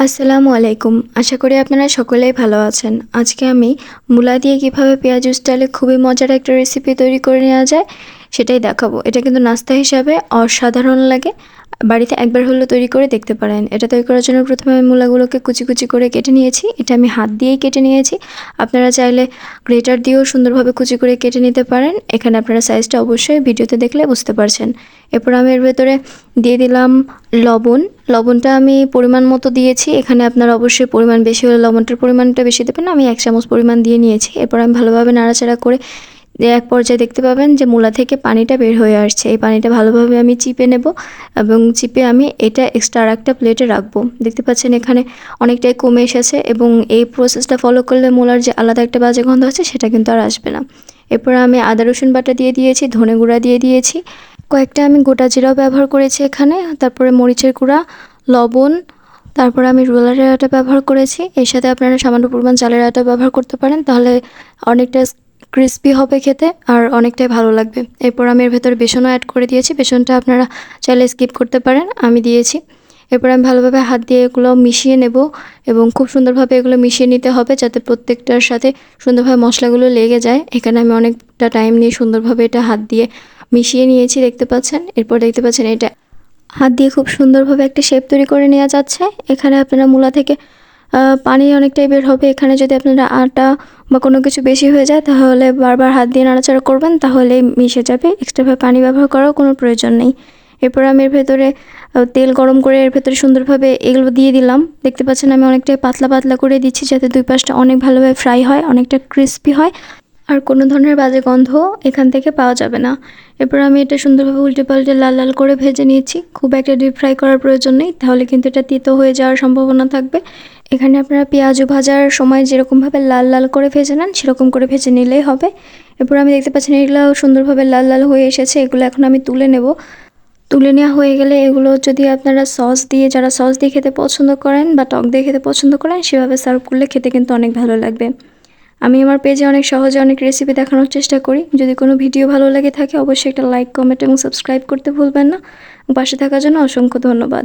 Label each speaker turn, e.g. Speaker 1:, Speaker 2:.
Speaker 1: আসসালামু আলাইকুম। আশা করি আপনারা সকলেই ভালো আছেন। আজকে আমি মূলা দিয়ে কীভাবে পেঁয়াজ স্টাইলে খুবই মজার একটা রেসিপি তৈরি করে নেওয়া যায় সেটাই দেখাবো। এটা কিন্তু নাস্তা হিসাবে অসাধারণ লাগে। বাড়িতে একবার হলেও তৈরি করে দেখতে পারেন। এটা তৈরি করার জন্য প্রথমে আমি মূলাগুলোকে কুচি কুচি করে কেটে নিয়েছি। এটা আমি হাত দিয়েই কেটে নিয়েছি। আপনারা চাইলে গ্রেটার দিয়েও সুন্দরভাবে কুচি করে কেটে নিতে পারেন। এখানে আপনারা সাইজটা অবশ্যই ভিডিওতে দেখলে বুঝতে পারছেন। এরপর আমি এর ভেতরে দিয়ে দিলাম লবণ। লবণটা আমি পরিমাণ মতো দিয়েছি। এখানে আপনারা অবশ্যই পরিমাণ বেশি হলে লবণটার পরিমাণটা বেশি দেবেন আমি এক চামচ পরিমাণ দিয়ে নিয়েছি। এরপর আমি ভালোভাবে নাড়াচাড়া করে এক পর্যায়ে দেখতে পাবেন যে মূলা থেকে পানিটা বের হয়ে আসছে। এই পানিটা ভালোভাবে আমি চিপে নেব এবং চিপে আমি এটা এক্সট্রা আর একটা প্লেটে রাখব। দেখতে পাচ্ছেন এখানে অনেকটাই কমে এসেছে এবং এই প্রসেসটা ফলো করলে মূলার যে আলাদা একটা বাজে গন্ধ আছে সেটা কিন্তু আর আসবে না। এরপর আমি আদা, রসুন বাটা দিয়ে দিয়েছি, ধনে গুঁড়া দিয়ে দিয়েছি। কয়েকটা আমি গোটা জিরাও ব্যবহার করেছি এখানে, তারপরে মরিচের গুঁড়া, লবণ, তারপরে আমি রোলারের আটা ব্যবহার করেছি। এর সাথে আপনারা সামান্য পরিমাণ চালের আটা ব্যবহার করতে পারেন, তাহলে অনেকটা ক্রিস্পি হবে খেতে আর অনেকটাই ভালো লাগবে। এরপর আমি এর ভেতরে বেসনও অ্যাড করে দিয়েছি। বেসনটা আপনারা চাইলে স্কিপ করতে পারেন, আমি দিয়েছি। এরপর আমি ভালোভাবে হাত দিয়ে এগুলো মিশিয়ে নেব এবং খুব সুন্দরভাবে এগুলো মিশিয়ে নিতে হবে যাতে প্রত্যেকটার সাথে সুন্দরভাবে মশলাগুলো লেগে যায়। এখানে আমি অনেকটা টাইম নিয়ে সুন্দরভাবে এটা হাত দিয়ে মিশিয়ে নিয়েছি, দেখতে পাচ্ছেন? এরপর দেখতে পাচ্ছেন এটা হাত দিয়ে খুব সুন্দরভাবে একটা শেপ তৈরি করে নেওয়া যাচ্ছে। এখানে আপনারা মূলা থেকে পানি অনেকটাই বের হবে। এখানে যদি আপনারা আটা বা কোনো কিছু বেশি হয়ে যায়, তাহলে বারবার হাত দিয়ে নাড়াচাড়া করবেন তাহলে মিশে যাবে। এক্সট্রাভাবে পানি ব্যবহার করারও কোনো প্রয়োজন নেই। এরপর আমি এর ভেতরে তেল গরম করে এর ভেতরে সুন্দরভাবে এগুলো দিয়ে দিলাম। দেখতে পাচ্ছেন আমি অনেকটাই পাতলা পাতলা করে দিচ্ছি, যাতে দুই পাশটা অনেক ভালোভাবে ফ্রাই হয়, অনেকটা ক্রিস্পি হয়। আর কোনো ধরনের বাজে গন্ধ এখান থেকে পাওয়া যাবে না। এরপর আমি এটা সুন্দরভাবে উল্টে পাল্টে লাল লাল করে ভেজে নিয়েছি। খুব একটা ডিপ ফ্রাই করার প্রয়োজন নেই, তাহলে কিন্তু এটা তিতো হয়ে যাওয়ার সম্ভাবনা থাকবে। এখানে আপনারা পেঁয়াজও ভাজার সময় যেরকমভাবে লাল লাল করে ভেজে নেন, সেরকম করে ভেজে নিলেই হবে। এরপর আমি দেখতে পাচ্ছি এগুলো সুন্দরভাবে লাল লাল হয়ে এসেছে, এগুলো এখন আমি তুলে নেব। তুলে নেওয়া হয়ে গেলে এগুলো যদি আপনারা সস দিয়ে, যারা সস দিয়ে খেতে পছন্দ করেন বা টক দিয়ে খেতে পছন্দ করেন, সেভাবে সার্ভ করলে খেতে কিন্তু অনেক ভালো লাগবে। আমি আমার পেজে অনেক সহজে অনেক রেসিপি দেখানোর চেষ্টা করি। যদি কোনো ভিডিও ভালো লাগে থাকে, অবশ্যই একটা লাইক কমেন্ট এবং সাবস্ক্রাইব করতে ভুলবেন না। পাশে থাকার জন্য অসংখ্য ধন্যবাদ।